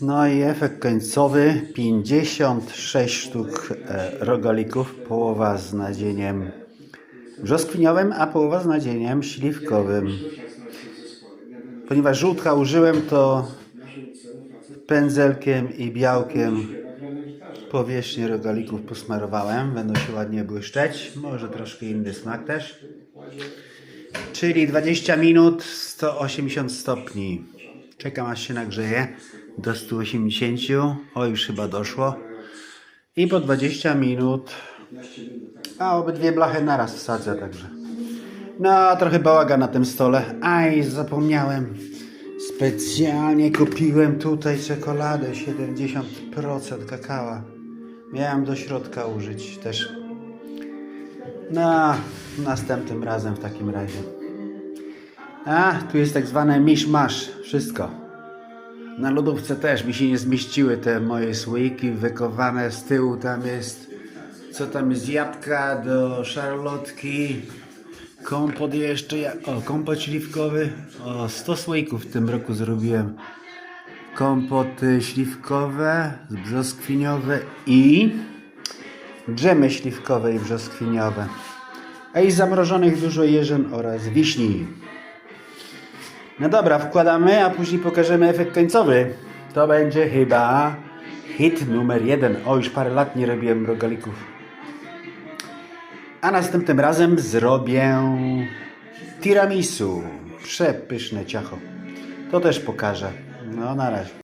No i efekt końcowy 56 sztuk e, rogalików, połowa z nadzieniem brzoskwiniowym, a połowa z nadzieniem śliwkowym. Ponieważ żółtka użyłem, to pędzelkiem i białkiem powierzchnię rogalików posmarowałem. Będą się ładnie błyszczeć. Może troszkę inny smak też. Czyli 20 minut 180 stopni. Czekam aż się nagrzeje do 180. O, już chyba doszło. I po 20 minut. A obydwie blachy naraz wsadzę także. No, trochę bałaga na tym stole. Aj, zapomniałem. Specjalnie kupiłem tutaj czekoladę 70% kakała. Miałem do środka użyć też. No, następnym razem w takim razie. A, tu jest tak zwane misz-masz. Wszystko. Na lodówce też mi się nie zmieściły te moje słoiki wykowane z tyłu. Tam jest, co tam jest, jabłka do szarlotki. Kompot jeszcze, o kompot śliwkowy. O, 100 słoików w tym roku zrobiłem. Kompoty śliwkowe, brzoskwiniowe i dżemy śliwkowe i brzoskwiniowe. A i zamrożonych dużo jeżyn oraz wiśni. No dobra, wkładamy, a później pokażemy efekt końcowy. To będzie chyba hit numer jeden. O, już parę lat nie robiłem rogalików. A następnym razem zrobię tiramisu. Przepyszne ciacho. To też pokażę. No na razie.